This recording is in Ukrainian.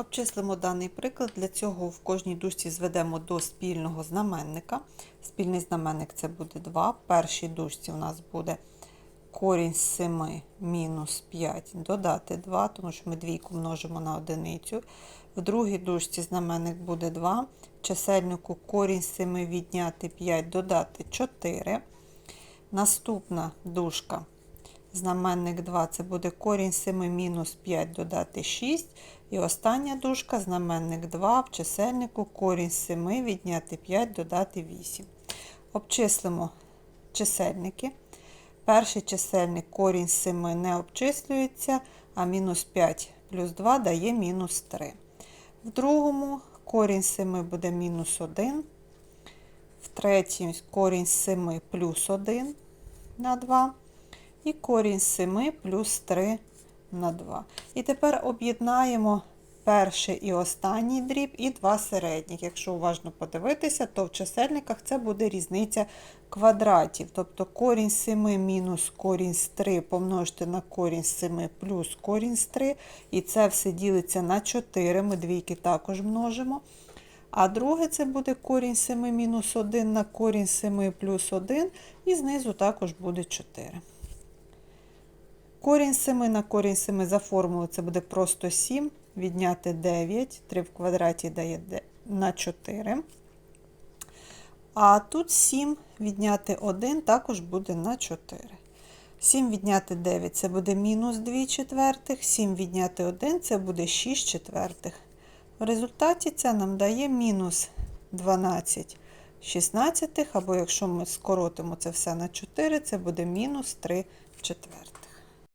Обчислимо даний приклад. Для цього в кожній дужці зведемо до спільного знаменника. Спільний знаменник це буде 2. В першій дужці у нас буде корінь з 7 мінус 5 додати 2, тому що ми двійку множимо на одиницю. В другій дужці знаменник буде 2. В чисельнику корінь з 7 відняти 5 додати 4. Наступна дужка. Знаменник 2 це буде корінь 7 мінус 5 додати 6. І остання дужка знаменник 2 в чисельнику корінь 7 відняти 5 додати 8. Обчислимо чисельники. Перший чисельник корінь 7 не обчислюється, а мінус 5 плюс 2 дає мінус 3. В другому корінь 7 буде мінус 1. В третій корінь 7 плюс 1 на 2. І корінь 7 плюс 3 на 2. І тепер об'єднаємо перший і останній дріб і два середніх. Якщо уважно подивитися, то в чисельниках це буде різниця квадратів. Тобто корінь 7 мінус корінь з 3 помножити на корінь з 7 плюс корінь з 3. І це все ділиться на 4. Ми двійки також множимо. А друге це буде корінь 7 мінус 1 на корінь 7 плюс 1. І знизу також буде 4. Корінь 7 на корінь 7 за формулою це буде просто 7. Відняти 9. 3 в квадраті дає на 4. А тут 7 відняти 1 також буде на 4. 7 відняти 9 це буде мінус 2 четвертих. 7 відняти 1 це буде 6 четвертих. В результаті це нам дає мінус 12 шістнадцятих, або якщо ми скоротимо це все на 4, це буде мінус 3 четвертих.